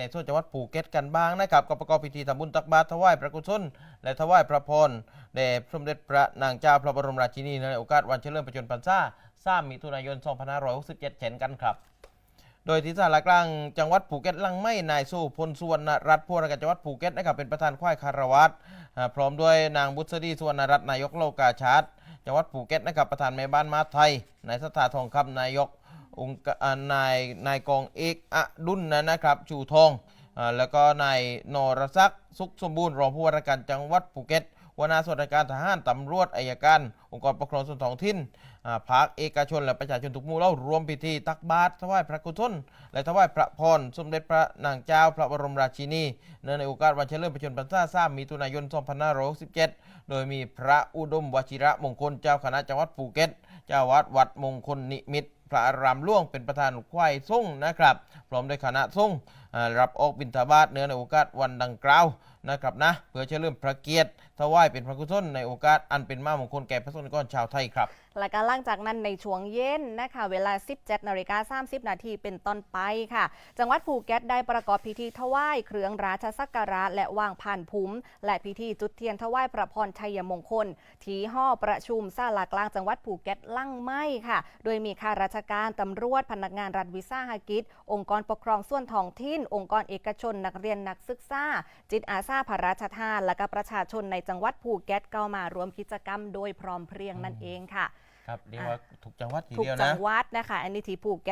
ในส่วนจังหวัดภูเก็ตกันบ้างนะครับก็ประกอบพิธีทำบุญตักบาตรถวายพระกุศลและถวายพระพรแด่สมเด็จพระนางเจ้าพระบรมราชินีในโอกาสวันเฉลิมพระชนมพรรษา3มิถุนายน 2567 เช่นกันครับโดยที่สารกลางจังหวัดภูเก็ตลังไม่นายสู้พลสุวรรณรัตน์ผู้ว่าราชการจังหวัดภูเก็ตนะครับเป็นประธานควายคารวัตพร้อมด้วยนางบุษดีสุวรรณรัตน์นายกโลกาชาติจังหวัดภูเก็ตนะครับประธานแม่บ้านมาไทยนายสถาทองคำนายก องค์นายนายกองเอกอดุลนะนะครับชูทองอแล้วก็นายนรศักดิ์สุขสมบูรณ์รองผู้ว่าราชการจังหวัดภูเก็ตหัวหน้าส่วนราชการทหารตำรวจอายการ องค์กรปกครองส่วนท้องถิ่นภาคเอกชนและประชาชนทุกหมู่เหล่ารวมพิธีตักบาตรถวายพระกุศลและถวายพระพรสมเด็จพระนางเจ้าพระบรมราชินีเนื่องในโอกาสวันเฉลิมพระชนมพรรษา3มิถุนายน 2567 โดยมีพระอุดมวชิระมงคลเจ้าคณะจังหวัดภูเก็ต เจ้าวัดวัดมงคลนิมิตรพระอารามหล่วงเป็นประธานควายส่งนะครับ พร้อมด้วยคณะส่งรับออกบิณฑบาตเนื่อในโอกาสวันดังกล่าวนะครับนะเพื่อเฉลิมพระเกียรติถวายเป็นพระกุศลในโอกาสอันเป็นมามงคลแก่พระสนิกรชาวไทยครับ และก็หลังจากนั้นในช่วงเย็นนะคะเวลา 17นาฬิกา30 นาทีเป็นต้นไปค่ะ จังหวัดภูเก็ตได้ประกอบพิธีถวายเครื่องราชสักการะและวางผ่านภูมิและพิธีจุดเทียนถวายพระพรชัยมงคล ที่ห้อประชุมศาลากลางจังหวัดภูเก็ตลั่งไม้ค่ะ โดยมีข้าราชการตำรวจพนักงานรัฐวิสาหกิจ องค์กรปกครองส่วนท้องถิ่น องค์กรเอกชนนักเรียนนักศึกษาจิตอาสาพระราชทาน และก็ประชาชนในจังหวัดภูเก็ตก็มารวมกิจกรรมโดยพร้อมเพรียงนั่นเองค่ะ ครับเรียกว่าทุกจังหวัดทีทุกเดียวจันะ งหวัดนะคะ อันนี้ที่ภูเก็ต